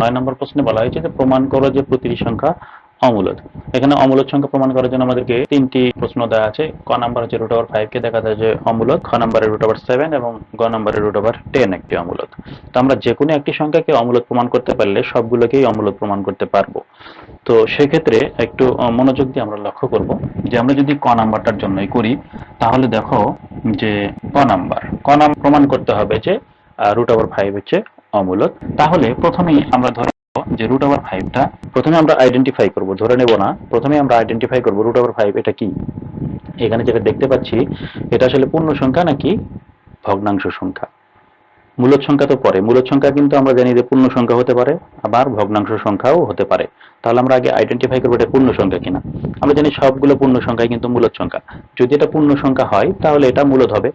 নয় নম্বর প্রশ্নে বলা হয়েছে যে প্রমাণ করো যে প্রতিটি সংখ্যা অমূলদ। এখানে অমূলদ সংখ্যা প্রমাণ করার জন্য আমাদেরকে তিনটি প্রশ্ন দেওয়া আছে। ক নাম্বার হচ্ছে রুট ওভার ফাইভকে দেখা যায় যে অমূলদ, খ নাম্বারের রুট ওভার সেভেন এবং গ নাম্বারের রুট ওভার টেন একটি অমূলদ। তো আমরা যে কোনো একটি সংখ্যাকে অমূলদ প্রমাণ করতে পারলে সবগুলোকেই অমূলদ প্রমাণ করতে পারব। তো সেক্ষেত্রে একটু মনোযোগ দিয়ে আমরা লক্ষ্য করব যে আমরা যদি ক নাম্বারটার জন্যই করি, তাহলে দেখো যে ক নাম্বার, ক নাম প্রমাণ করতে হবে যে রুট ওভার ফাইভ হচ্ছে অমূলদ তাহলে প্রথমেই আমরা ধরে যে রুট ওভার ফাইভটা প্রথমে আমরা আইডেন্টিফাই করব, ধরে নেব না, প্রথমে আমরা আইডেন্টিফাই করব রুট ওভার ফাইভ এটা কি? এখানে যেটা দেখতে পাচ্ছি, এটা আসলে পূর্ণ সংখ্যা নাকি ভগ্নাংশ সংখ্যা? মূলদ সংখ্যা তো পরে মূলদ সংখ্যা কিন্তু আমরা জানি যে পূর্ণ সংখ্যা হতে পারে, আবার ভগ্নাংশ সংখ্যাও হতে পারে। তাহলে আমরা আগে আইডেন্টিফাই করব এটা পূর্ণ সংখ্যা কিনা। আমরা জানি সবগুলো পূর্ণ সংখ্যাই কিন্তু মূলদ সংখ্যা। যদি এটা পূর্ণ সংখ্যা হয়, তাহলে এটা মূলদ হবে।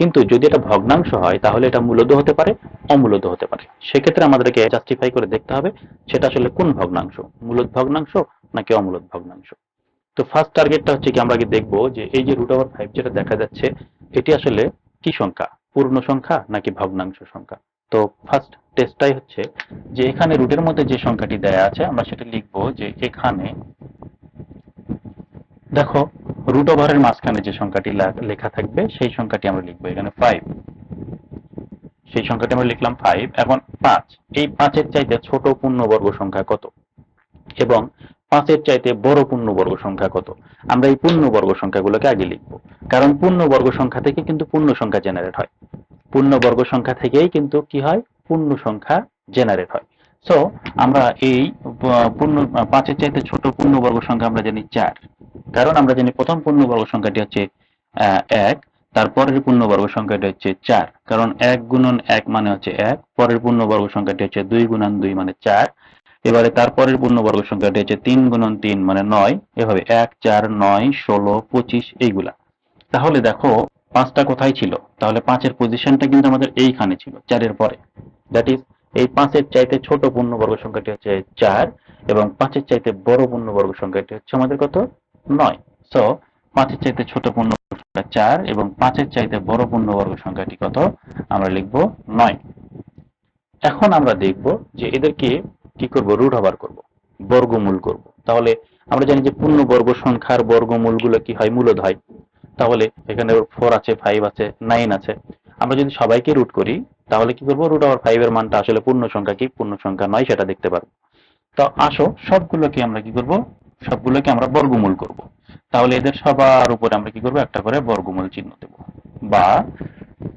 কিন্তু যদি এটা ভগ্নাংশ হয়, তাহলে এটা মূলদ হতে পারে অমূলদ হতে পারে। সেক্ষেত্রে আমাদেরকে জাস্টিফাই করে দেখতে হবে সেটা আসলে কোন ভগ্নাংশ মূলদ ভগ্নাংশ নাকি অমূলদ ভগ্নাংশ। তো ফার্স্ট টার্গেটটা হচ্ছে কি, আমরা আগে দেখব যে এই যে রুট ওভার ফাইভ যেটা দেখা যাচ্ছে, এটি আসলে কি সংখ্যা? পূর্ণ সংখ্যা নাকি ভগ্নাংশ সংখ্যা? তো ফার্স্ট টেস্টটাই হচ্ছে যে এখানে রুটের মধ্যে যে সংখ্যাটি দেয়া আছে, আমরা সেটা লিখব যে এখানে দেখো রুট ওভারের মাঝখানে যে সংখ্যাটি লেখা থাকবে, সেই সংখ্যাটি আমরা লিখব এখানে ফাইভ সেই সংখ্যাটি আমরা লিখলাম ফাইভ এখন পাঁচ, এই পাঁচের চাইতে ছোট পূর্ণবর্গ সংখ্যা কত? এবং পাঁচের চাইতে বড় পূর্ণবর্গ সংখ্যা কত? আমরা এই পূর্ণবর্গ সংখ্যাগুলোকে আগে লিখব। কারণ পূর্ণবর্গ সংখ্যা থেকে কিন্তু পূর্ণ সংখ্যা জেনারেট হয়। পূর্ণবর্গ সংখ্যা থেকেই কিন্তু কি হয়? পূর্ণ সংখ্যা জেনারেট হয়। সো আমরা এই পূর্ণ, পাঁচের চাইতে ছোট পূর্ণবর্গ সংখ্যা আমরা জানি চার। কারণ আমরা জানি প্রথম পূর্ণবর্গ সংখ্যাটি হচ্ছে এক, তারপরের পূর্ণবর্গ সংখ্যাটি হচ্ছে চার। কারণ এক গুণন এক মানে হচ্ছে এক, পরের পূর্ণবর্গ সংখ্যাটি হচ্ছে দুই গুণন দুই মানে চার। এবারে তারপরের পূর্ণবর্গ সংখ্যাটি হচ্ছে তিন গুণন তিন মানে নয়। এভাবে এক, চার, নয়, ষোলো, পঁচিশ এইগুলা। তাহলে দেখো, পাঁচটা কোথায় ছিল? তাহলে পাঁচের পজিশনটা কিন্তু আমাদের এইখানে ছিল, চারের পরে। দ্যাট ইজ এই পাঁচের চাইতে ছোট পূর্ণবর্গ সংখ্যাটি হচ্ছে চার এবং পাঁচের চাইতে বড় পূর্ণবর্গ সংখ্যাটি হচ্ছে আমাদের কত? নয়। সো পাঁচের চাইতে ছোট পূর্ণবর্গ সংখ্যা চার এবং পাঁচের চাইতে বড় পূর্ণবর্গ সংখ্যাটি কত? আমরা লিখব নয়। এখন আমরা দেখব যে এদেরকে কি করব? রুট ওভার করব, বর্গমূল করব। তাহলে আমরা জানি যে পূর্ণবর্গ সংখ্যার বর্গমূলগুলো কি হয়? মূলদ হয়। তাহলে এখানে ফোর আছে ফাইভ আছে নাইন আছে। আমরা যদি সবাইকে রুট করি, তাহলে কি করব? রুট ওভার ফাইভ এর মানটা আসলে পূর্ণ সংখ্যা কি? পূর্ণ সংখ্যা নয়, সেটা দেখতে পারব। তো আসো, সবগুলোকে আমরা কি করব? সবগুলোকে আমরা বর্গমূল করব। তাহলে এদের সবার উপরে আমরা কি করব? একটা করে বর্গমূল চিহ্ন দেব। বা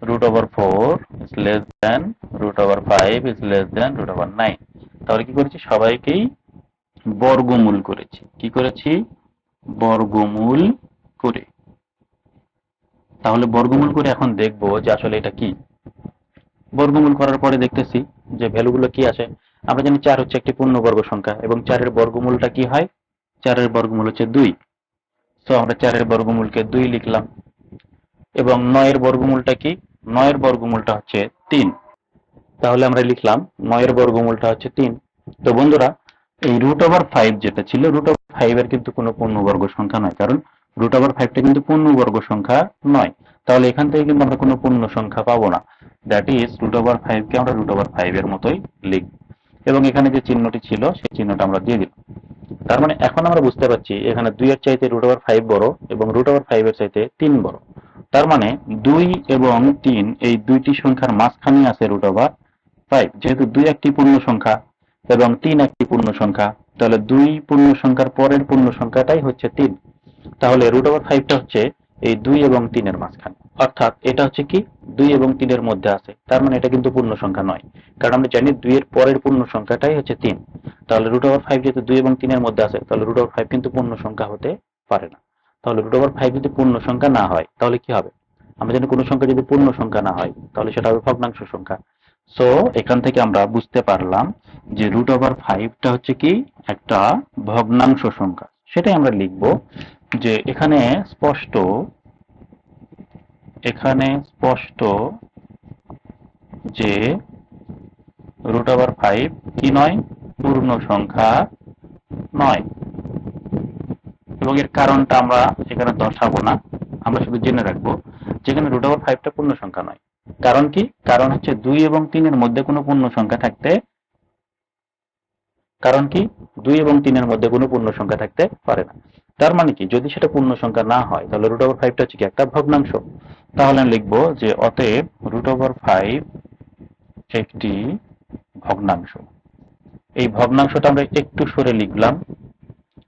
root over four is less than root over five is less than root over nine তাহলে কি করেছি? সবাইকেই বর্গমূল করেছি। কি করেছি? বর্গমূল করে। তাহলে বর্গমূল করে এখন দেখব যে আসলে এটা কি। বর্গমূল করার পরে দেখতেছি যে ভ্যালুগুলো কি আছে। আমরা জানি চার হচ্ছে একটি পূর্ণবর্গ সংখ্যা এবং চারের বর্গমূলটা কি হয়? চারের বর্গমূল হচ্ছে দুই। তো আমরা চারের বর্গমূলকে দুই লিখলাম। এবং নয়ের বর্গমূলটা কি? নয়ের বর্গমূলটা হচ্ছে তিন। তাহলে আমরা লিখলাম নয়ের বর্গমূলটা হচ্ছে তিন। তো বন্ধুরা, এই রুট ওভার ফাইভ যেটা ছিল রুট ওভার ফাইভ এর কিন্তু কোনো পূর্ণবর্গ সংখ্যা নয়, কারণ রুট ওভার ফাইভটা কিন্তু পূর্ণবর্গ সংখ্যা নয়। তাহলে এখান থেকে কিন্তু আমরা কোনো পূর্ণ সংখ্যা পাবো না। দ্যাট ইজ রুট ওভার ফাইভকে আমরা রুট ওভার ফাইভ এর মতোই লিখব। এবং এখানে যে চিহ্নটি ছিল, সেই চিহ্নটা আমরা দিয়ে দিলাম। তার মানে এখন আমরা বুঝতে পারছি এখানে দুই এর চাইতে রুট ওভার ফাইভ বড় এবং রুট ওভার ফাইভ এর চাইতে তিন বড়। তার মানে দুই এবং তিন এই দুইটি সংখ্যার মাঝখানে আছে রুট ওভার ফাইভ যেহেতু দুই একটি পূর্ণ সংখ্যা এবং তিন একটি পূর্ণ সংখ্যা, তাহলে দুই পূর্ণ সংখ্যার পরের পূর্ণ সংখ্যাটাই হচ্ছে তিন। তাহলে রুট ওভার ফাইভটা হচ্ছে এই দুই এবং তিনের মাঝখানে। অর্থাৎ এটা হচ্ছে কি? দুই এবং তিনের মধ্যে আছে। তার মানে এটা কিন্তু পূর্ণ সংখ্যা নয়। কারণ আমরা জানি দুই এর পরের পূর্ণ সংখ্যাটাই হচ্ছে তিন। তাহলে রুট ওভার ফাইভ যেহেতু দুই এবং তিনের মধ্যে আছে, তাহলে রুট ওভার ফাইভ কিন্তু পূর্ণ সংখ্যা হতে পারে না। তাহলে রুট ওভার ফাইভ যদি পূর্ণ সংখ্যা না হয়, তাহলে কি হবে? আমরা জানি কোনো সংখ্যা যদি পূর্ণ সংখ্যা না হয়, তাহলে সেটা হবে ভগ্নাংশ সংখ্যা। সো এখান থেকে আমরা বুঝতে পারলাম যে রুট ওভার ফাইভটা হচ্ছে কি? একটা ভগ্নাংশ সংখ্যা। সেটাই আমরা লিখব যে এখানে স্পষ্ট এখানে স্পষ্ট যে রুট ওভার ফাইভ কি নয়? পূর্ণ সংখ্যা নয়। এবং এর কারণটা আমরা এখানে দর্শাবো না। আমরা শুধু জেনে রাখব যেখানে রুট ওভার ফাইভটা পূর্ণ সংখ্যা নয়। কারণ কি? কারণ হচ্ছে দুই এবং তিনের মধ্যে কোনো পূর্ণ সংখ্যা থাকতে কারণ কি? দুই এবং তিনের মধ্যে কোনো পূর্ণ সংখ্যা থাকতে পারে না। তার মানে কি? যদি সেটা পূর্ণ সংখ্যা না হয়, তাহলে রুট ওভার ফাইভটা হচ্ছে কি? একটা ভগ্নাংশ। তাহলে আমি লিখব যে অতএব রুট ওভার ফাইভ একটি ভগ্নাংশ। এই ভগ্নাংশটা আমরা একটু সরে লিখলাম,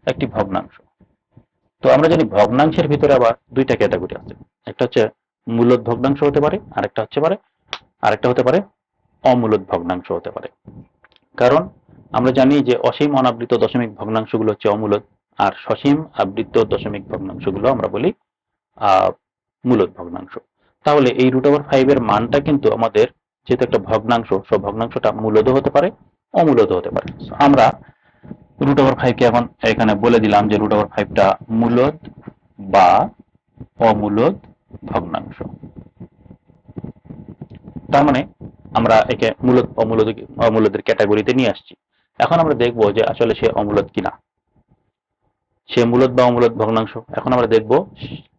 একটি ভগ্নাংশ। তো আমরা জানি ভগ্নাংশের ভিতরে আবার দুইটা ক্যাটাগরি আছে। একটা হচ্ছে মূলত ভগ্নাংশ হতে পারে, আরেকটা হচ্ছে পারে, আরেকটা হতে পারে অমূলত ভগ্নাংশ হতে পারে। কারণ আমরা জানি যে অসীম অনাবৃত দশমিক ভগ্নাংশগুলো হচ্ছে অমূলত। আর সসীম আবৃত দশমিক ভগ্নাংশগুলো আমরা বলি মূলত ভগ্নাংশ। তাহলে এই রুট ওভার ফাইভ এর মানটা কিন্তু আমাদের যেহেতু একটা ভগ্নাংশ, সব ভগ্নাংশটা মূলত হতে পারে, অমূলত হতে পারে। আমরা রুট ওভার ফাইভকে এখন এখানে বলে দিলাম যে রুট ওভার ফাইভটা মূলত বা অমূলত ভগ্নাংশ। তার মানে আমরা একে মূলত, অমূলত অমূলতের ক্যাটাগরিতে নিয়ে আসছি। এখন আমরা দেখব যে আসলে সে অমূলত কিনা। সে মূলত বা অমূলত ভগ্নাংশ। এখন আমরা দেখব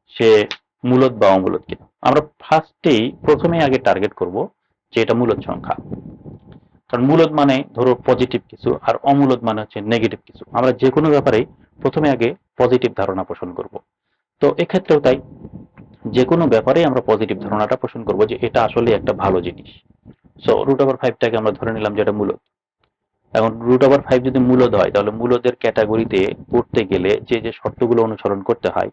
সে মূলত বা অমূলত কিনা। আমরা ফার্স্টেই প্রথমেই আগে টার্গেট করব যে এটা মূলত সংখ্যা। কারণ মূলত মানে ধরো পজিটিভ কিছু আর অমূলত মানে হচ্ছে নেগেটিভ কিছু। আমরা যে কোনো ব্যাপারেই প্রথমে আগে পজিটিভ ধারণা পোষণ করব। তো এক্ষেত্রেও তাই। যে কোনো ব্যাপারে আমরা পজিটিভ ধারণাটা পোষণ করব যে এটা আসলে একটা ভালো জিনিস। সো রুট ওভার ফাইভটাকে আমরা ধরে নিলাম যে এটা মূলত। এখন রুট ওভার ফাইভ যদি মূলত হয়, তাহলে মূলদের ক্যাটাগরিতে পড়তে গেলে যে যে শর্তগুলো অনুসরণ করতে হয়,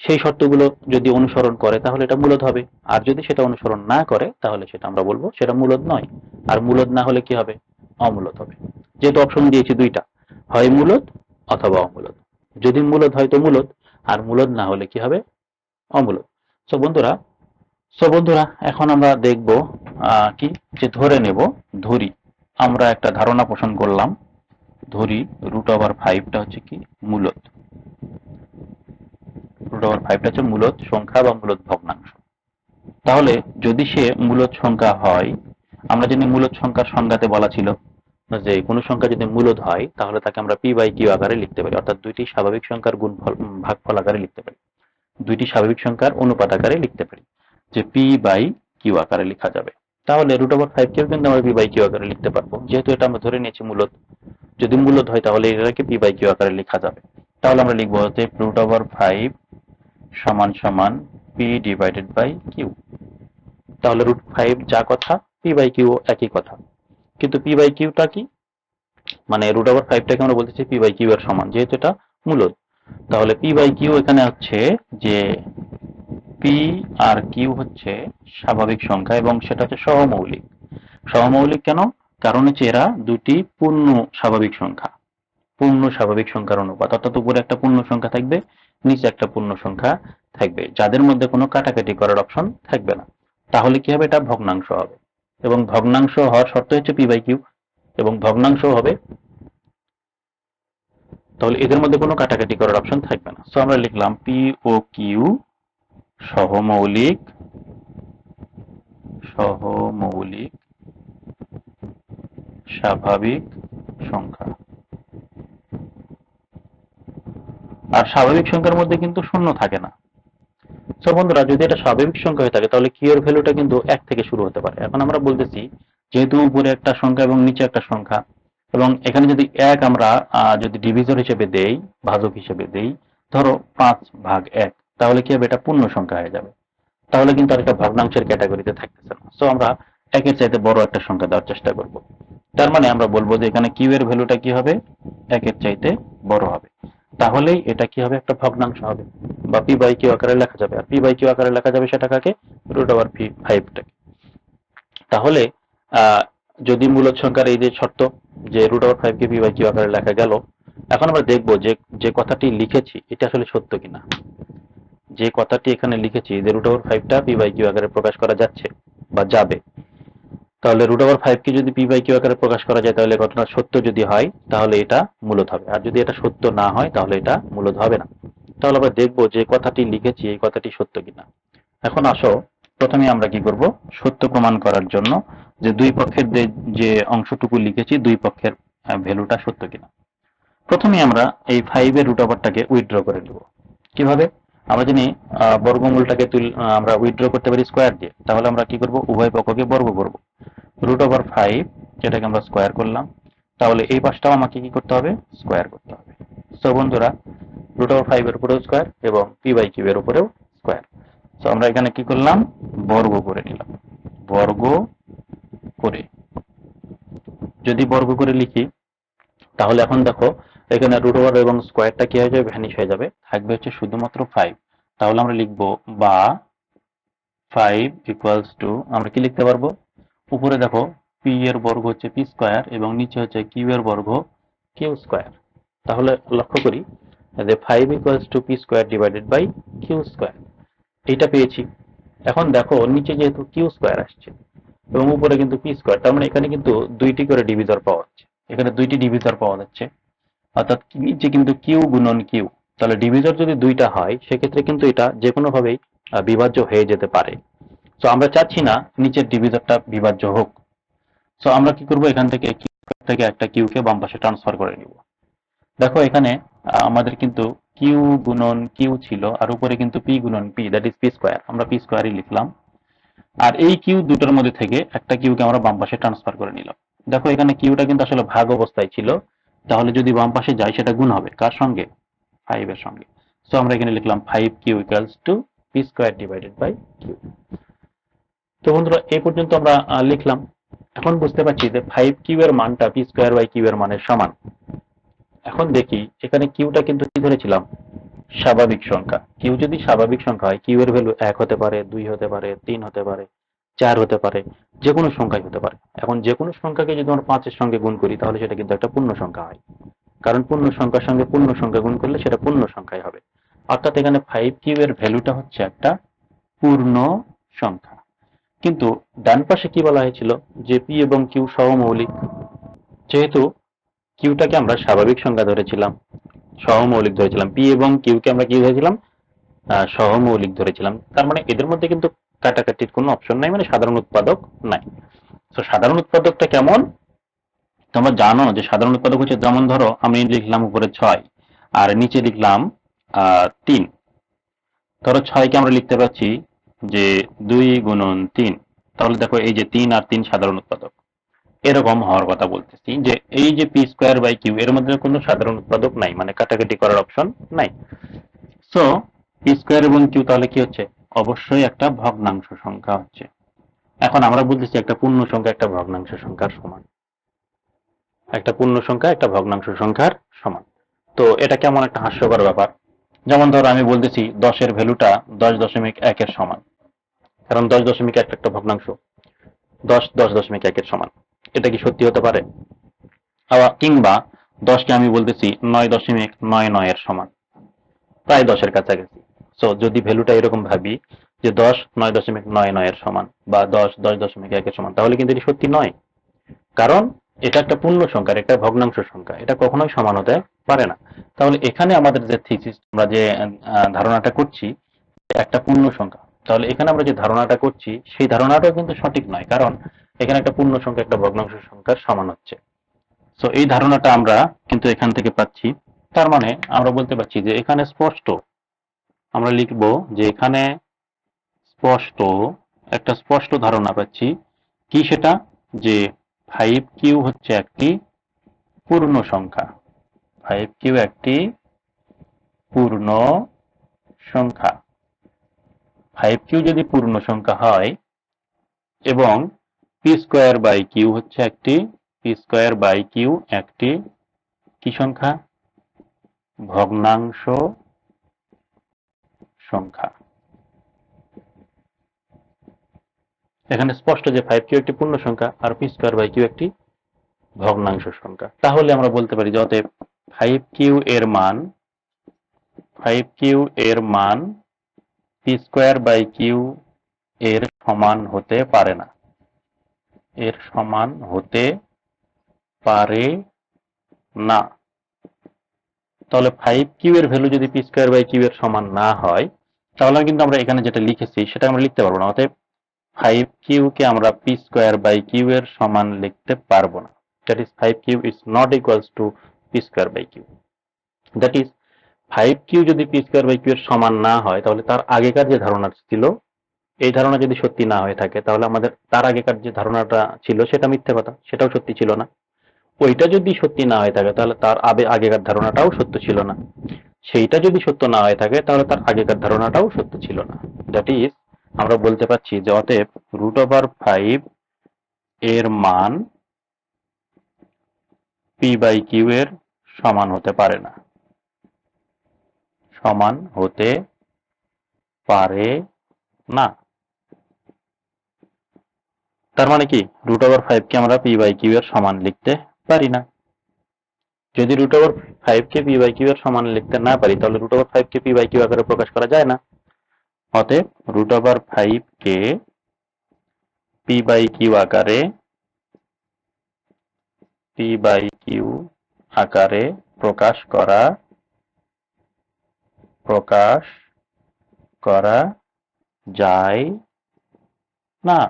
সেই শর্তগুলো যদি অনুসরণ করে, তাহলে এটা মূলত হবে। আর যদি সেটা অনুসরণ না করে, তাহলে সেটা আমরা বলব সেটা মূলত নয়। আর মূলত না হলে কি হবে? অমূলত হবে। যেহেতু অপশন দিয়েছি দুইটা, হয় মূলত অথবা অমূলত যদি মূলত হয় তো মূলত আর মূলত না হলে কি হবে? অমূলত সো বন্ধুরা সো বন্ধুরা, এখন আমরা দেখব কি? যে ধরে নেব, ধরি। আমরা একটা ধারণা পোষণ করলাম। ধরি রুট ওভার ফাইভটা হচ্ছে কি? মূলত। রুট ওভার ফাইভটা হচ্ছে মূলত সংখ্যা বা মূলত ভগ্নাংশ। তাহলে যদি সে মূলত সংখ্যা হয়, আমরা জানি মূলত সংখ্যার সংজ্ঞাতে বলা ছিল যে কোনো সংখ্যা যদি মূলত হয়, তাহলে তাকে আমরা পি বাই কিউ আকারে লিখতে পারি। অর্থাৎ দুইটি স্বাভাবিক সংখ্যার গুণফল ভাগফল আকারে লিখতে পারি। দুইটি স্বাভাবিক সংখ্যার অনুপাত আকারে লিখতে পারি, যে পি বাই কিউ আকারে লেখা যাবে। তাহলে রুট ওভার ফাইভ কেও কিন্তু আমরা পি বাই কিউ আকারে লিখতে পারব। যেহেতু এটা আমরা ধরে নিয়েছি মূলত। যদি মূলত হয় তাহলে এটাকে পি বাই কিউ আকারে লেখা যাবে। তাহলে আমরা লিখব হচ্ছে রুট ওভার ফাইভ সমান সমান পি ডিভাইডেড বাই কিউ তাহলে রুট ফাইভ যা কথা পি বাই কিউ একই কথা। কিন্তু পি বাই কিউটা কি? মানে রুট ওভার ফাইভটাকে আমরা বলতেছি পি বাই কিউ এর সমান, যেহেতু এটা মূলত। তাহলে পি বাই কিউ এখানে হচ্ছে যে পি আর কিউ হচ্ছে স্বাভাবিক সংখ্যা এবং সেটা হচ্ছে সহমৌলিক। সহমৌলিক কেন? কারণ হচ্ছে এরা দুটি পূর্ণ স্বাভাবিক সংখ্যা। পূর্ণ স্বাভাবিক সংখ্যার অনুপাত। অর্থাৎ উপরে একটা পূর্ণ সংখ্যা থাকবে, নিচে একটা পূর্ণ সংখ্যা থাকবে। যাদের মধ্যে কোনো কাটাকাটি করার অপশন থাকবে না। তাহলে কি হবে? এটা ভগ্নাংশ হবে। এবং ভগ্নাংশ হওয়ার শর্ত হচ্ছে পি বাই কিউ এবং ভগ্নাংশ হবে, তাহলে এদের মধ্যে কোনো কাটাকাটি করার অপশন থাকবে না। সো আমরা লিখলাম পি ও কিউ সহমৌলিক সহমৌলিক, স্বাভাবিক সংখ্যা। আর স্বাভাবিক সংখ্যার মধ্যে কিন্তু শূন্য থাকে না। সো বন্ধুরা, যদি এটা স্বাভাবিক সংখ্যা হয়ে থাকে, তাহলে কি এর ভ্যালুটা কিন্তু এক থেকে শুরু হতে পারে। এখন আমরা বলতেছি, যেহেতু উপরে একটা সংখ্যা এবং নিচে একটা সংখ্যা, এবং এখানে যদি এক আমরা যদি ডিভিজর হিসেবে দেই, ভাজক হিসেবে দেই, ধরো পাঁচ ভাগ এক। তাহলে কি হবে? এটা পূর্ণ সংখ্যা হয়ে যাবে। তাহলে কিন্তু আর একটা ভগ্নাংশের ক্যাটাগরিতে থাকতেছে না। সো আমরা একের চাইতে বড় একটা সংখ্যা দেওয়ার চেষ্টা করব। তার মানে আমরা বলব যে এখানে কিউ এর ভ্যালুটা কি হবে? একের চাইতে বড় হবে। তাহলেই এটা কি হবে? একটা ভগ্নাংশ হবে। বা পি বাই কিউ আকারে লেখা যাবে। আর পি বাই কিউ আকারে লেখা যাবে সেটা কাকে? রুট ওভার পি ফাইভটাকে তাহলে যদি মূলত সংখ্যার এই যে শর্ত যে রুট ওভার ফাইভ কে পি বাই কিউ আকারে লেখা গেল, এখন আমরা দেখব যে যে কথাটি লিখেছি, এটা আসলে সত্য কিনা। যে কথাটি এখানে লিখেছি, যে রুট ওভার ফাইভটা পি বাই কিউ আকারে প্রকাশ করা যাচ্ছে বা যাবে। তাহলে রুট ওভার ফাইভ কে যদি পি বাই কিউ আকারে প্রকাশ করা যায়, তাহলে ঘটনা সত্য যদি হয়, তাহলে এটা মূলত হবে। আর যদি এটা সত্য না হয়, তাহলে এটা মূলত হবে না। তাহলে আমরা দেখব যে কথাটি লিখেছি, এই কথাটি সত্য কিনা। এখন আসো, প্রথমে আমরা কি করব? সত্য প্রমাণ করার জন্য যে দুই পক্ষের যে- যে অংশটুকু লিখেছি, দুই পক্ষের ভ্যালুটা সত্য কিনা। প্রথমে আমরা এই ফাইভের রুট ওভারটাকে উইথড্র করে নেব। কীভাবে? আমরা আহ, বর্গমূলটাকে আমরা উইথড্র করতে পারি স্কোয়ার দিয়ে তাহলে আমরা কি করব? উভয় পক্ষকে বর্গ করব। রুট ওভার ফাইভ যেটাকে আমরা স্কোয়ার করলাম তাহলে এই পাশটাও আমাকে কি করতে হবে? স্কোয়ার করতে হবে। সো বন্ধুরা রুট ওভার ফাইভ এর উপরেও স্কোয়ার এবং পি বাই কিউ এর উপরেও স্কোয়ার সো আমরা এখানে কি করলাম? বর্গ করে নিলাম। বর্গ করে। যদি বর্গ করে লিখি তাহলে এখন দেখো এখানে রুট ওভার এবং স্কোয়ারটা কি হয়ে যাবে? ভ্যানিশ হয়ে যাবে। থাকবে হচ্ছে শুধুমাত্র ফাইভ তাহলে আমরা লিখব বা ফাইভ ইকুয়ালস টু আমরা কি লিখতে পারব? উপরে দেখো পি এর বর্গ হচ্ছে পি স্কোয়ার এবং নিচে হচ্ছে কিউ এর বর্গ কিউ স্কোয়ার তাহলে লক্ষ্য করি যে five equals to P square divided by Q square এইটা পেয়েছি। এখন দেখো, নিচে যেহেতু কিউ স্কোয়ার আসছে এবং উপরে কিন্তু পি স্কোয়ার তার মানে এখানে কিন্তু দুইটি করে ডিভিজর পাওয়া যাচ্ছে। এখানে দুইটি ডিভিজর পাওয়া যাচ্ছে। অর্থাৎ নিচে কিন্তু কিউ গুণন কিউ তাহলে ডিভিজর যদি দুইটা হয় সেক্ষেত্রে কিন্তু এটা যে কোনো ভাবেই আহ, বিভাজ্য হয়ে যেতে পারে। তো আমরা চাচ্ছি না নিচের ডিভিজরটা বিভাজ্য হোক। সো আমরা কি করব? এখান থেকে থেকে একটা কিউকে বাম পাশে ট্রান্সফার করে নিব। দেখো এখানে আমাদের কিন্তু কিউ গুণন কিউ ছিল আর উপরে কিন্তু পি গুণন P that is P square আমরা পি স্কোয়ারই লিখলাম। আর এই কিউ দুটোর মধ্যে থেকে একটা কিউকে আমরা বাম পাশে ট্রান্সফার করে নিলাম। দেখো এখানে কিউটা কিন্তু আসলে ভাগ অবস্থায় ছিল। তাহলে যদি বাম পাশে যায়, সেটা গুণ হবে। কার সঙ্গে? ফাইভ এর সঙ্গে। সো আমরা এখানে লিখলাম five Q equals to P square divided by Q তো বন্ধুরা এই পর্যন্ত আমরা লিখলাম। এখন বুঝতে পারছি যে ফাইভ কিউ এর মানটা পি স্কোয়ার বাই কিউ এর মানের সমান। এখন দেখি, এখানে কিউটা কিন্তু কি ধরেছিলাম? স্বাভাবিক সংখ্যা। কিউ যদি স্বাভাবিক সংখ্যা হয় কিউ এর ভ্যালু এক হতে পারে, দুই হতে পারে, তিন হতে পারে। চার হতে পারে যে কোনো সংখ্যাই হতে পারে। এখন যে কোনো সংখ্যাকে যদি আমরা পাঁচের সঙ্গে গুণ করি, তাহলে সেটা কিন্তু একটা পূর্ণ সংখ্যা হয়। কারণ পূর্ণ সংখ্যার সঙ্গে পূর্ণ সংখ্যা গুণ করলে সেটা পূর্ণ সংখ্যাই হবে। অর্থাৎ এখানে ফাইভ কিউ এর ভ্যালুটা হচ্ছে একটা পূর্ণ সংখ্যা। কিন্তু ডান পাশে কি বলা হয়েছিল? যে পি এবং কিউ সহমৌলিক যেহেতু কিউটাকে আমরা স্বাভাবিক সংখ্যা ধরেছিলাম সহমৌলিক ধরেছিলাম পি এবং কিউকে আমরা কি ধরেছিলাম? সহমৌলিক ধরেছিলাম। তার মানে এদের মধ্যে কিন্তু কাটাকাটির কোনো অপশন নাই মানে সাধারণ উৎপাদক নাই। তো সাধারণ উৎপাদকটা কেমন? তোমরা জানো যে সাধারণ উৎপাদক হচ্ছে, যেমন ধরো, আমি লিখলাম উপরে ছয়, আর নিচে লিখলাম তিন। ধরো ছয়কে আমরা লিখতে পারছি যে দুই গুণন তিন। তাহলে দেখো, এই যে তিন আর তিন সাধারণ উৎপাদক। এরকম হওয়ার কথা বলতেছি যে এই যে পি স্কোয়ার বাই কিউ এর মধ্যে কোনো সাধারণ উৎপাদক নাই মানে কাটাকাটি করার অপশন নাই। সো পি স্কোয়ার এবং কিউ তাহলে কি হচ্ছে? অবশ্যই একটা ভগ্নাংশ সংখ্যা হচ্ছে। এখন আমরা বলতেছি একটা পূর্ণ সংখ্যা, একটা ভগ্নাংশ সংখ্যার সমান। একটা পূর্ণ সংখ্যা, একটা ভগ্নাংশ সংখ্যার সমান। তো এটা কেমন একটা হাস্যকর ব্যাপার? যেমন ধরো আমি বলতেছি দশের ভ্যালুটা দশ দশমিক একের সমান। কারণ দশ দশমিক এক একটা ভগ্নাংশ। দশ দশ দশমিক একের সমান। এটা কি সত্যি হতে পারে? আবার কিংবা দশকে আমি বলতেছি নয় দশমিক নয় নয়ের সমান। প্রায় দশের কাছাকাছি। সো যদি ভ্যালুটা এরকম ভাবি যে দশ, নয় দশমিক নয় নয়ের সমান বা দশ দশ দশমিক একের সমান, তাহলে কিন্তু এটি সত্যি নয়। কারণ এটা একটা পূর্ণ সংখ্যা একটা ভগ্নাংশ সংখ্যা, এটা কখনোই সমান হতে পারে না। তাহলে এখানে আমাদের যে থিসিস আমরা যে ধারণাটা করছি, একটা পূর্ণ সংখ্যা। তাহলে এখানে আমরা যে ধারণাটা করছি, সেই ধারণাটাও কিন্তু সঠিক নয়, কারণ এখানে একটা পূর্ণ সংখ্যা, একটা ভগ্নাংশ সংখ্যার সমান হচ্ছে। সো এই ধারণাটা আমরা কিন্তু এখান থেকে পাচ্ছি। তার মানে আমরা বলতে পারছি যে এখানে স্পষ্ট আমরা লিখব যে এখানে স্পষ্ট, একটা স্পষ্ট ধারণা পাচ্ছি। কি সেটা? যে ফাইভ কিউ হচ্ছে একটি পূর্ণ সংখ্যা। ফাইভ কিউ একটি পূর্ণ সংখ্যা। ফাইভ কিউ যদি পূর্ণ সংখ্যা হয় এবং পি স্কোয়ার বাই কিউ হচ্ছে একটি পি স্কোয়ার বাই কিউ একটি কি সংখ্যা? ভগ্নাংশ সংখ্যা। এখানে স্পষ্ট যে ফাইভ কিউ একটি পূর্ণ সংখ্যা আর পি স্কোয়ার বাই কিউ একটি ভগ্নাংশ সংখ্যা। তাহলে আমরা বলতে পারি যে অতএব ফাইভ কিউ এর মান ফাইভ কিউ এর মান পি স্কোয়ার বাই কিউ এর সমান হতে পারে না। এর সমান হতে পারে না। তাহলে ফাইভ কিউ এর ভ্যালু যদি পি স্কোয়ার বাই কিউ এর সমান না হয় তাহলে কিন্তু আমরা এখানে যেটা লিখেছি, সেটা আমরা লিখতে পারব না, অতএব ফাইভ কিউ কে আমরা পি স্কোয়ার বাই কিউ এর সমান লিখতে পারব না। That is five Q is not equals to P square by Q that is five Q যদি পি স্কোয়ার বাই কিউ এর সমান না হয়, তাহলে তার আগেকার যে ধারণা ছিল, এই ধারণা যদি সত্যি না হয়ে থাকে, তাহলে আমাদের, তার আগেকার যে ধারণাটা ছিল, সেটা মিথ্যে কথা, সেটাও সত্যি ছিল না। ওইটা যদি সত্যি না হয়ে থাকে, তাহলে তার আগেকার ধারণাটাও সত্য ছিল না। সেইটা যদি সত্য না হয়ে থাকে, তাহলে তার আগেকার ধারণাটাও সত্য ছিল না। দ্যাট ইজ আমরা বলতে পারছি যে অতএব রুট ওভার ফাইভ এর মান পি বাই কিউ এর সমান হতে পারে না। সমান হতে পারে না। তার মানে কি? রুট ওভার ফাইভ কে আমরা পি বাই কিউ এর সমান লিখতে পারি না। যদি রুট ওভার ফাইভ কে পি বাই কিউ এর সমান লিখতে না পারি, তাহলে রুট ওভার ফাইভ কে পি বাই কিউ আকারে প্রকাশ করা যায় না। অতএব রুট ওভার ফাইভ কে পি বাই কিউ আকারে পি বাই কিউ আকারে প্রকাশ করা প্রকাশ করা যায় না।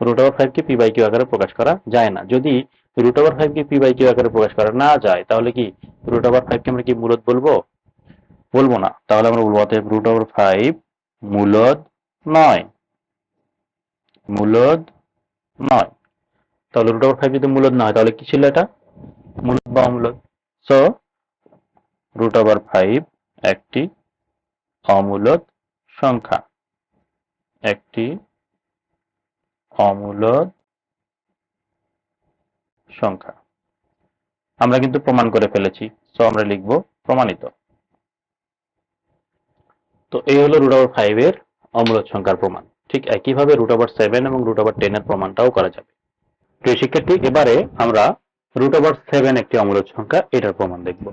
রুট ওভার ফাইভ কে পি বাই কিউ আকারে প্রকাশ করা যায় না। যদি রুট ওভার ফাইভ কে পি বাই কিউ আকারে প্রকাশ করা না যায়, তাহলে কি রুট ওভার ফাইভ কে আমরা কি মূলত বলব? বলব না। তাহলে আমরা বলব অতএব রুট ওভার ফাইভ মূলদ নয়। মূলদ নয়। তাহলে রুট ওভার ফাইভ যদি মূলদ না হয়, তাহলে কি ছিল এটা? মূলদ বা অমূলদ। সো রুট ওভার ফাইভ একটি অমূলদ সংখ্যা। একটি অমূলদ সংখ্যা। আমরা কিন্তু প্রমাণ করে ফেলেছি সো আমরা লিখব প্রমাণিত। তো এই হলো রুট ওভার ফাইভ এর অমূলদ সংখ্যার প্রমাণ। ঠিক একইভাবে রুট ওভার সেভেন এবং রুট ওভার টেন এর প্রমাণটাও করা যাবে। প্রিয় শিক্ষার্থী, এবারে আমরা রুট ওভার সেভেন একটি অমূলদ সংখ্যা, এটার প্রমাণ দেখব।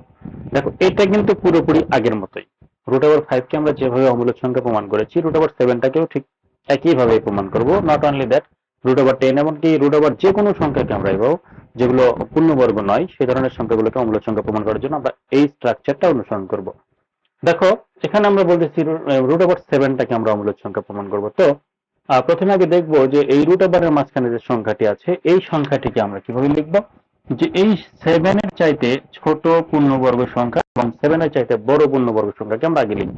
দেখো, এটা কিন্তু পুরোপুরি আগের মতোই। রুট ওভার ফাইভ কে আমরা যেভাবে অমূলদ সংখ্যা প্রমাণ করেছি রুট ওভার সেভেনটাকেও ঠিক একইভাবে প্রমাণ করব। Not only that root over ten এমনকি রুট ওভার যে কোনো সংখ্যাকে আমরা এবার যেগুলো পূর্ণবর্গ নয়, সেই ধরনের সংখ্যাগুলোকে অমূলদ সংখ্যা প্রমাণ করার জন্য আমরা এই স্ট্রাকচারটা অনুসরণ করব। দেখো, এখানে আমরা বলতেছি রুট ওভার সেভেনটাকে আমরা অমূলদ সংখ্যা প্রমাণ করব। তো প্রথমে আগে দেখব যে এই রুট ওভারের মাঝখানে যে সংখ্যাটি আছে, এই সংখ্যাটিকে আমরা কীভাবে লিখব? যে এই সেভেনের চাইতে ছোট পূর্ণবর্গ সংখ্যা এবং সেভেনের চাইতে বড় পূর্ণবর্গ সংখ্যাকে আমরা আগে লিখব।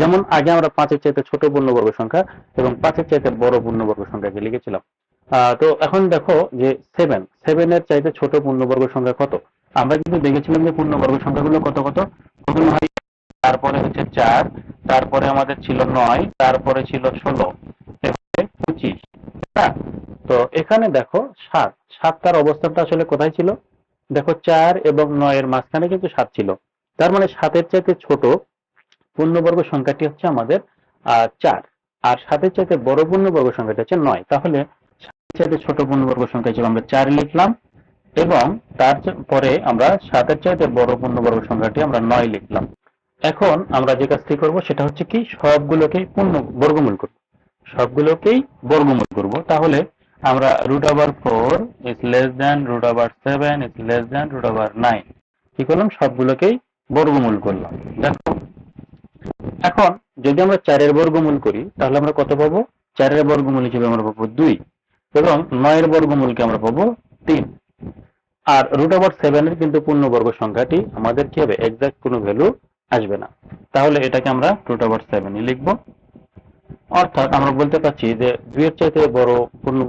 যেমন আগে আমরা পাঁচের চাইতে ছোট পূর্ণবর্গ সংখ্যা এবং পাঁচের চাইতে বড় পূর্ণবর্গ সংখ্যাকে লিখেছিলাম। তো এখন দেখো যে সেভেন সেভেনের চাইতে ছোট পূর্ণবর্গ সংখ্যা কত? আমরা কিন্তু দেখেছিলাম যে পূর্ণবর্গ সংখ্যাগুলো কত কত? তারপরে হচ্ছে চার, তারপরে আমাদের ছিল নয়, তারপরে ছিল ষোলো পঁচিশ তো এখানে দেখো সাত সাত তার অবস্থানটা আসলে কোথায় ছিল? দেখো চার এবং নয়ের মাঝখানে কিন্তু সাত ছিল। তার মানে সাতের চাইতে ছোট পূর্ণবর্গ সংখ্যাটি হচ্ছে আমাদের চার, আর সাতের চাইতে বড় পূর্ণবর্গ সংখ্যাটি হচ্ছে নয়। তাহলে চাইতে ছোট পূর্ণবর্গ সংখ্যা হিসেবে আমরা চার লিখলাম এবং তার পরে আমরা সাতের চাইতে বড় পূর্ণবর্গ সংখ্যাটি আমরা নয় লিখলাম। এখন আমরা যে কাজটি করব সেটা হচ্ছে কি, সবগুলোকেই পূর্ণ বর্গমূল করব। সবগুলোকেই বর্গমূল করব। তাহলে আমরা root over four is less than root over seven is less than root over nine কি করলাম? সবগুলোকেই বর্গমূল করলাম। দেখো, এখন যদি আমরা চারের বর্গমূল করি, তাহলে আমরা কত পাবো? চারের বর্গমূল হিসেবে আমরা পাবো দুই। এবং নয়ের বর্গমূলকে আমরা পাবো তিন। আর রুট ওভার সেভেনের কিন্তু পূর্ণবর্গ সংখ্যাটি আমাদের কি হবে? এক্সাক্ট কোনো ভ্যালু আসবে না। তাহলে এটাকে আমরা রুট ওভার সেভেনই লিখব। অর্থাৎ আমরা বলতে পারছি যে দুইয়ের চাইতে বড় পূর্ণ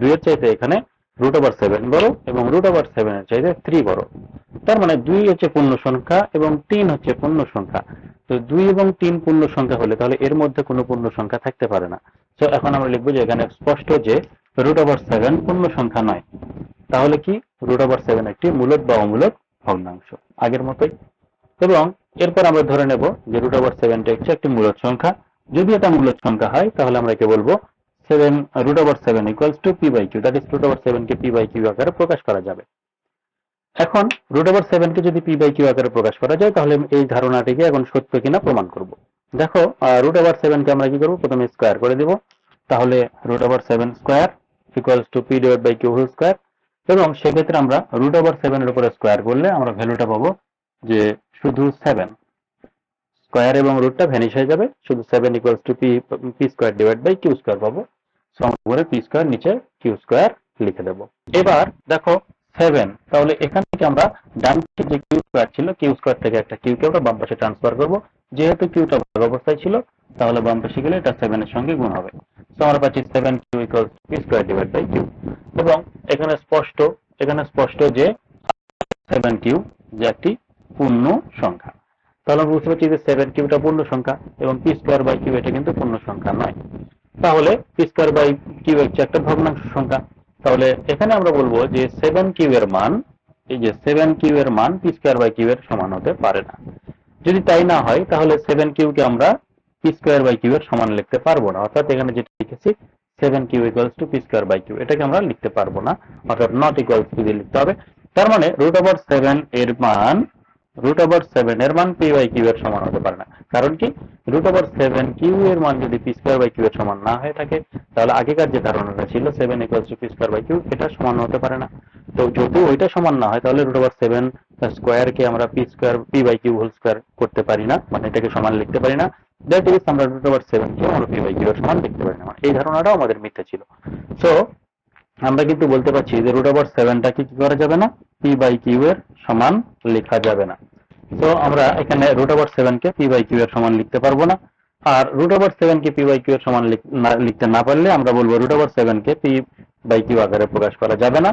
দুইয়ের চাইতে এখানে রুট ওভার সেভেন বড় এবং রুট ওভার সেভেনের চাইতে থ্রি বড়। তার মানে দুই হচ্ছে পূর্ণ সংখ্যা এবং তিন হচ্ছে পূর্ণ সংখ্যা। তো দুই এবং তিন পূর্ণ সংখ্যা হলে তাহলে এর মধ্যে কোনো পূর্ণ সংখ্যা থাকতে পারে না। তো এখন আমরা লিখব যে এখানে স্পষ্ট যে রুট ওভার সেভেন পূর্ণ সংখ্যা নয়। তাহলে কি? রুট ওভার সেভেন একটি মূলদ বা অমূলদ ভগ্নাংশ। আগের মতোই। এবং এরপর আমরা ধরে নেব যে রুট ওভার সেভেনটা হচ্ছে একটি মূলদ সংখ্যা। যদি এটা মূলদ সংখ্যা হয়, তাহলে আমরা একে বলব seven root over seven equals to P by Q that is root over seven K P by Q আকারে প্রকাশ করা যাবে। এখন রুট ওভার সেভেন কে যদি পি বাই কিউ আকারে প্রকাশ করা যায়, তাহলে এই ধারণাটিকে এখন সত্য কিনা প্রমাণ করব। দেখো রুট ওভার সেভেন কে আমরা কি করব? প্রথমে স্কোয়ার করে দিব। তাহলে root over seven square equals to P divide by Q whole square এবং সেক্ষেত্রে আমরা রুট ওভার সেভেনের উপরে স্কোয়ার করলে আমরা ভ্যালুটা পাবো যে শুধু সেভেন স্কোয়ার এবং রুটটা ভ্যানিশ হয়ে যাবে। শুধু seven equals to P P square divide by Q square পাবো। উপরে পি স্কোয়ার নিচে কিউ স্কোয়ার লিখে দেবো। এবার দেখো সেভেন তাহলে এখান থেকে আমরা ডান যে কিউ স্কোয়ার ছিল কিউ স্কোয়ার থেকে একটা কিউ কে আমরা বাম পাশে ট্রান্সফার করব। যেহেতু কিউটা ভাগ অবস্থায় ছিল তাহলে বাম পাশে গেলে এটা সেভেনের সঙ্গে গুণ হবে। তো আমরা পাচ্ছি seven Q equals P square divide by Q এবং এখানে স্পষ্ট এখানে স্পষ্ট যে সেভেন কিউ যে একটি পূর্ণ সংখ্যা। তাহলে আমরা বুঝতে পারছি যে সেভেন কিউটা পূর্ণ সংখ্যা এবং পি স্কোয়ার বাই কিউ এটা কিন্তু পূর্ণ সংখ্যা নয়। তাহলে পি স্কোয়ার বাই কিউ হচ্ছে একটা ভগ্নাংশ সংখ্যা। তাহলে এখানে আমরা বলব যে সেভেন কিউ এর মান, এই যে সেভেন কিউ এর মান পি স্কোয়ার বাই কিউ এর সমান হতে পারে না। যদি তাই না হয়, তাহলে সেভেন কিউকে আমরা পি স্কোয়ার বাই কিউ এর সমান লিখতে পারব না। অর্থাৎ এখানে যেটা লিখেছি seven Q equals to P square by Q এটাকে আমরা লিখতে পারব না। অর্থাৎ নট ইকুয়ালস টু দিয়ে লিখতে হবে। তার মানে রুট ওভার সেভেন এর মান রুট ওভার সেভেন এর মান পি বাই কিউ এর সমান হতে পারে না। কারণ কি? রুট ওভার সেভেন কিউ এর মান যদি পি স্কোয়ার বাই কিউ এর সমান না হয়ে থাকে, তাহলে আগেকার যে ধারণাটা ছিল seven equals to P square by Q এটা সমান হতে পারে না। তো যদি ওইটা সমান না হয়, তাহলে রুট ওভার সেভেন স্কোয়ারকে আমরা P square P by Q whole square করতে পারি না। মানে এটাকে সমান লিখতে পারি না। দ্যাট ইজ আমরা রুট ওভার সেভেন কে আমরা পি বাই এর সমান লিখতে পারি না এই ধারণাটাও আমাদের মিথ্যা ছিল। সো আমরা কিন্তু বলতে পারছি যে রুট ওভার সেভেনটাকে কি করা যাবে না? পি বাই কিউ এর সমান লেখা যাবে না। তো আমরা এখানে রুট ওভার সেভেন কে পি বাই কিউ এর সমান লিখতে পারব না। আর রুট ওভার সেভেন কে পি বাই কিউ এর সমান লিখতে না পারলে আমরা বলব রুট ওভার সেভেন কে পি বাই কিউ আকারে প্রকাশ করা যাবে না।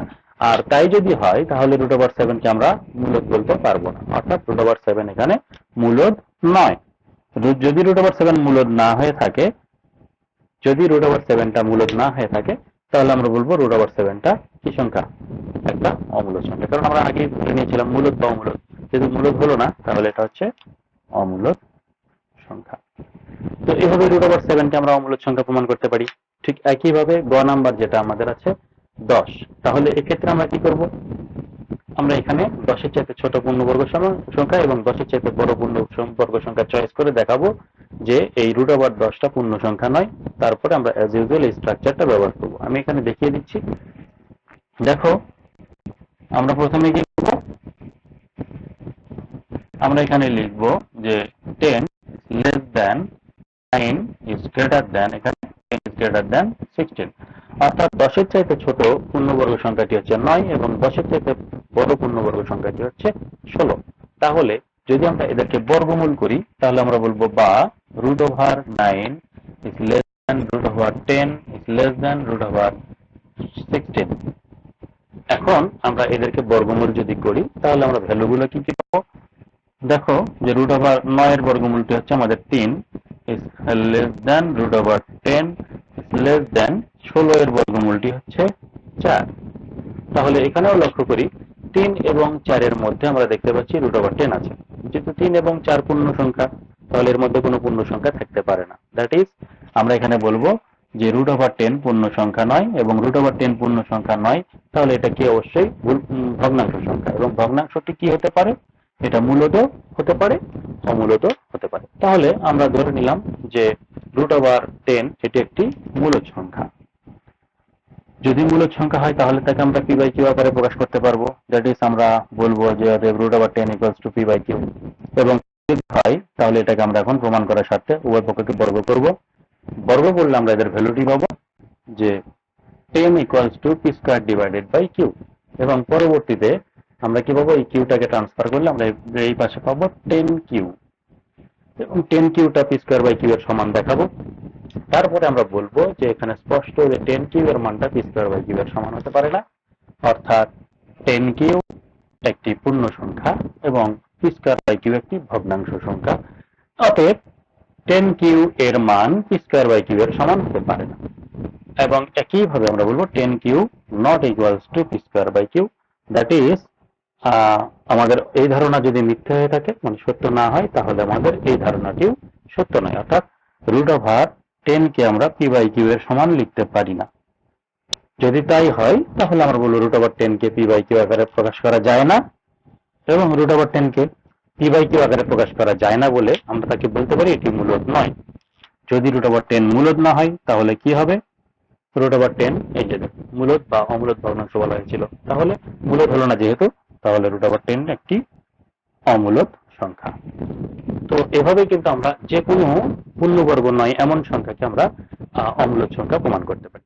আর তাই যদি হয়, তাহলে রুট ওভার সেভেন কে আমরা মূলদ বলতে পারব না। অর্থাৎ রুট ওভার সেভেন এখানে মূলদ নয়। যদি রুট ওভার সেভেন মূলত না হয়ে থাকে, যদি রুট ওভার সেভেনটা মূলত না হয়ে থাকে, তাহলে আমরা বলব রুট ওভার সেভেনটা কি সংখ্যা? একটা অমূলদ সংখ্যা। কারণ আমরা আগে ধরে নিয়েছিলাম মূলত বা অমূলদ। যদি মূলত হলো না, তাহলে এটা হচ্ছে অমূলদ সংখ্যা। তো এইভাবে রুট ওভার সেভেনকে আমরা অমূলদ সংখ্যা প্রমাণ করতে পারি। ঠিক একইভাবে গ নাম্বার যেটা আমাদের আছে, দশ। তাহলে এক্ষেত্রে আমরা কি করব? আমরা এখানে দশের চাইতে ছোট পূর্ণবর্গ সংখ্যা এবং দশের চাইতে বড় পূর্ণ বর্গ সংখ্যা চয়েস করে দেখাবো যে এই রুট ওভার দশটা পূর্ণ সংখ্যা নয়। তারপরে আমরা অ্যাজ ইউজুয়াল এই স্ট্রাকচারটা ব্যবহার করব। আমি এখানে দেখিয়ে দিচ্ছি। দেখো, আমরা প্রথমে কি করব? আমরা এখানে লিখব যে ten less than nine is greater than এখানে ten is greater than sixteen অর্থাৎ দশের চাইতে ছোট পূর্ণবর্গ সংখ্যাটি হচ্ছে নয় এবং দশের চাইতে বড় পূর্ণবর্গ সংখ্যাটি হচ্ছে? ষোলো। তাহলে যদি আমরা এদেরকে বর্গমূল করি, তাহলে আমরা বলব বা root over nine is less than root over ten is less than root over sixteen এখন আমরা এদেরকে বর্গমূল যদি করি, তাহলে আমরা ভ্যালুগুলো কি কি পাবো? দেখো যে রুট ওভার নয়ের বর্গমূলটি হচ্ছে আমাদের তিন। Is less than root over ten is less than ষোলো এর বর্গমূলটি হচ্ছে চার। তাহলে এখানেও লক্ষ্য করি তিন এবং চারের মধ্যে আমরা দেখতে পাচ্ছি রুট ওভার টেন আছে। যেহেতু তিন এবং চার পূর্ণ সংখ্যা, তাহলে এর মধ্যে কোনো পূর্ণ সংখ্যা থাকতে পারে না। দ্যাট ইজ আমরা এখানে বলব যে রুট ওভার টেন পূর্ণ সংখ্যা নয় এবং রুট ওভার টেন পূর্ণ সংখ্যা নয়, তাহলে এটা কি অবশ্যই ভগ্নাংশ সংখ্যা। এবং ভগ্নাংশটি কি হতে পারে? এটা মূলত হতে পারে, অমূলত হতে পারে। তাহলে আমরা ধরে নিলাম যে রুট ওভার টেন এটি একটি মূলদ সংখ্যা। যদি মূলদ সংখ্যা হয়, তাহলে তাকে আমরা পি বাই কিউ আকারে প্রকাশ করতে পারব। দ্যাট ইজ আমরা বলব যে root over ten equals to P by Q এবং হয়, তাহলে এটাকে আমরা এখন প্রমাণ করার স্বার্থে উভয় পক্ষকে বর্গ করব। বর্গ করলে আমরা এদের ভ্যালুটি পাবো, যে ten equals to p square divided by q এবং পরবর্তীতে আমরা কি পাবো? এই কিউটাকে ট্রান্সফার করলে আমরা এই পাশে পাবো টেন কিউ টেন কিউটা পি স্কোয়ার বাই কিউ এর সমান দেখাবো। তারপরে আমরা বলব যে এখানে স্পষ্ট যে টেন কিউ এর মানটা পি স্কোয়ার বাই কিউ এর সমান হতে পারে না। অর্থাৎ টেন কিউ একটি পূর্ণ সংখ্যা এবং পি স্কোয়ার বাই কিউ একটি ভগ্নাংশ সংখ্যা। অতএব টেন কিউ এর মান পি স্কোয়ার বাই কিউ এর সমান হতে পারে না। এবং একইভাবে আমরা বলব ten q not equals to p square by q that is আমাদের এই ধারণা যদি মিথ্যা হয়ে থাকে মানে সত্য না হয়, তাহলে আমাদের এই ধারণাটিও সত্য নয়। অর্থাৎ রুট ওভার টেন কে আমরা পি বাই কিউ এর সমান লিখতে পারি না। যদি তাই হয়, তাহলে আমরা বলব রুট ওভার টেন কে পি বাই কিউ আকারে প্রকাশ করা যায় না। এবং রুট ওভার টেন কে পি বাই কিউ আকারে প্রকাশ করা যায় না বলে আমরা তাকে বলতে পারি, এটি মূলত নয়। যদি রুট ওভার টেন মূলত না হয়, তাহলে কি হবে? রুট ওভার টেন এই যে মূলদ বা অমূলদ ভগ্নাংশ বলা হয়েছিল। তাহলে মূলত হলো না, যেহেতু তাহলে রুট ওভার টেন একটি অমূলক সংখ্যা। তো এভাবে কিন্তু আমরা যে কোনো পূর্ণবর্গ নয়, এমন সংখ্যাকে আমরা অমূলক সংখ্যা প্রমাণ করতে পারি।